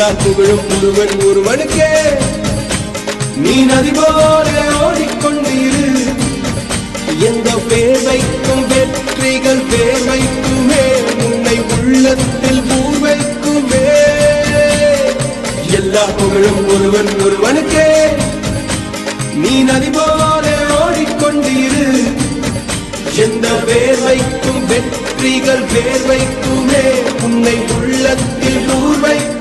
எல்லா புகழும் முழுவன் ஒருவனுக்கே. நீ நதி போல ஓடிக்கொண்டிரு எந்த பேர் வெற்றிகள் பேர் உன்னை உள்ளத்தில் ஊர் எல்லா புகழும் ஒருவன் ஒருவனுக்கே. நீ நதி போல ஓடிக்கொண்டிரு எந்த பேர் வெற்றிகள் பேர் உன்னை உள்ளத்தில் ஊர்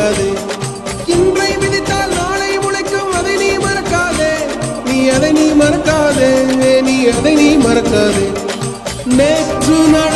இன்றை இன்றை விதித்தால் நாளை உழைக்கும் அதை நீ மறக்காதே. நீ அதை நீ மறக்காதே. நீ அதை நீ மறக்காதே. நேற்று நாள்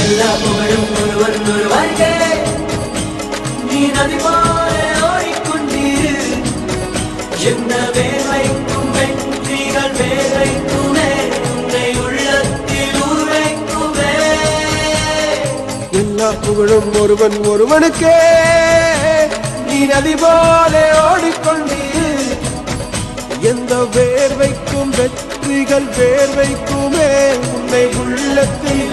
எல்லா புகழும் ஒருவர் ஒருவர்கே நீ நதி போல ஓடிக்கொண்டீர். என்ன வேலைக்கும் வெற்றிகள் வேலைக்குமே உன்னை புகழும் ஒருவன் ஒருவனுக்கே. நீ நதி போல ஓடிக்கொண்டீர். எந்த வேர்வைக்கும் வெற்றிகள் வேர்வைக்குமே. உன்னை உள்ளத்தில்